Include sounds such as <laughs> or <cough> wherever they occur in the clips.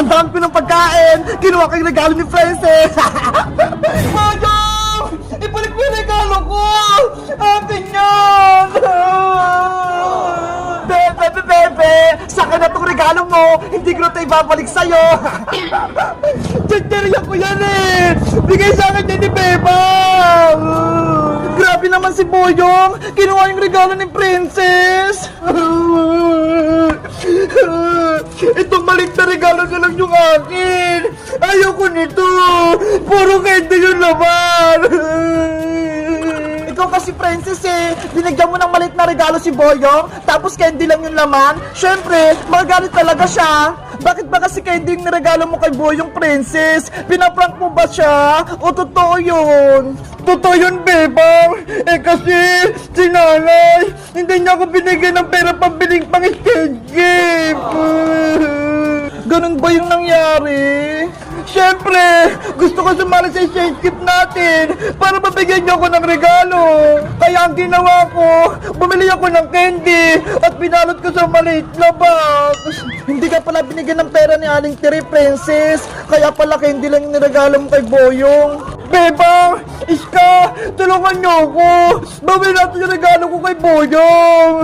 Ang dami ko ng pagkain! Kinuha ko yung regalo ni Princess! <laughs> Boyong! Ibalik mo yung regalo ko! Akin yan! Bebe, bebe, bebe! Saka na tong regalo mo! Hindi ko na ito ibabalik sa'yo! <laughs> Chichirya ko yan eh! Bigay sa akin yan ni Beba! Grabe naman si Boyong! Kinuha yung regalo ni Princess! <laughs> Itong maliit na regalo na lang yung akin! Ayoko nito! Puro candy yung laman! Ikaw kasi princess eh, binigyan mo ng maliit na regalo si Boyong, tapos candy lang yung laman. Syempre, magagalit talaga siya. Bakit ba kasi candy yung niregalo mo kay Boyong princess? Pinaprank mo ba siya? O totoo yun? Totoo yun, bebang! Eh kasi, si nanay, hindi niya ako binigyan ng pera pambiling pang skate game! Ganun ba yung nangyari? Siyempre, gusto ko sumali sa skate skip natin para mabigyan niyo ako ng regalo. Kaya ang ginawa ko, bumili ako ng candy at binalot ko sa maliit na box. Hindi ka pala binigyan ng pera ni Aling Tiri, Princess. Kaya pala candy lang yung niregalo mo kay Boyong. Bebang! Iska! Tulungan niyo ako! Bawin natin yung regalo ko kay Boyong!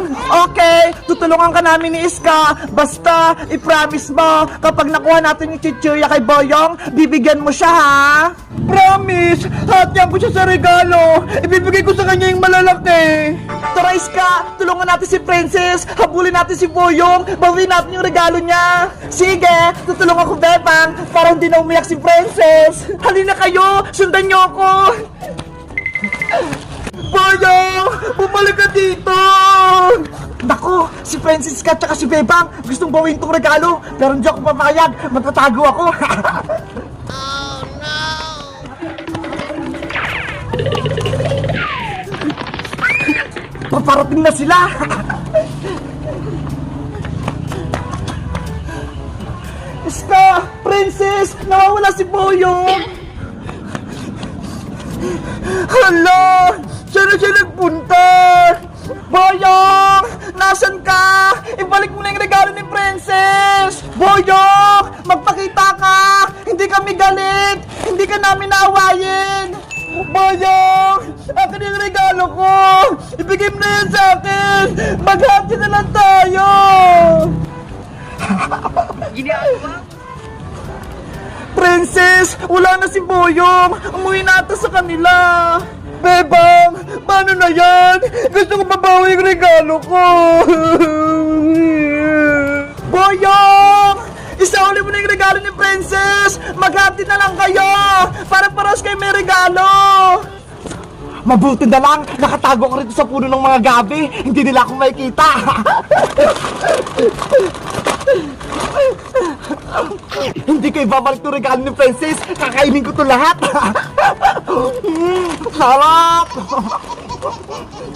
Okay, tutulungan ka namin ni Iska. Basta, i-promise mo, kapag nakuha natin yung chichirya kay Boyong, bibigyan mo siya ha? Promise! Hatiyan ko siya sa regalo! Ibibigay ko sa kanya yung malalaki! Tara Iska, tulungan natin si Princess! Habulin natin si Boyong! Bawin natin yung regalo niya! Sige, tutulungan ko Bebang para hindi na umiyak si Princess! Halina kayo! Sundan niyo ako! Boyong! Bumalik ka dito! Nako, si Francisca at si Bebang gustong bawin tong regalo pero hindi ako papayag, magtatago ako. <laughs> Paparating na sila! Iska! Princess! Nawawala si Boyong! Hala! Saan na siya nagpunta? Boyong! Nasaan ka? Ibalik mo na yung regalo ni Princess! Boyong! Magpakita ka! Hindi kami galit! Hindi ka namin naawayin! Boyong! Akin yung regalo ko! Ibigay mo na yan sa akin! Maghati na lang tayo! <laughs> Princess, wala na si Boyong. Umuwi na ata sa kanila. Bebang, paano na yan? Gusto ko mabawi yung regalo ko. <laughs> Boyong! Isauli mo na yung regalo ni Princess! Maghati na lang kayo! Mabuti na lang, nakatago ko rito sa puno ng mga gabi. Hindi nila ako makikita. Hindi ko ibabalik to regalo ni Princess. Kakainin ko to lahat. mm.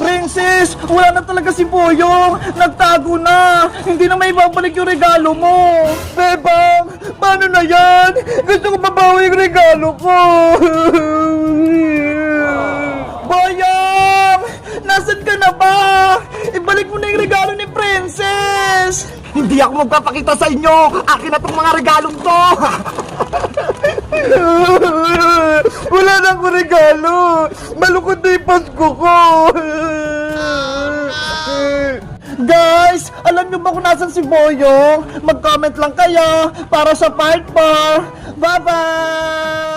Princess, wala na talaga si Boyong. Nagtago na. Hindi na may babalik yung regalo mo. Bebang, paano na yan? Gusto ko mabawi yung regalo ko. Boyong! Nasaan ka na ba? Ibalik mo na yung regalo ni Princess! Hindi ako magpapakita sa inyo! Akin na tong mga regalong to! <laughs> Wala na akong regalo! Malungkot na yung Pasko ko! Guys, alam niyo ba kung nasan si Boyong? Mag-comment lang kayo para sa part 4. Bye-bye!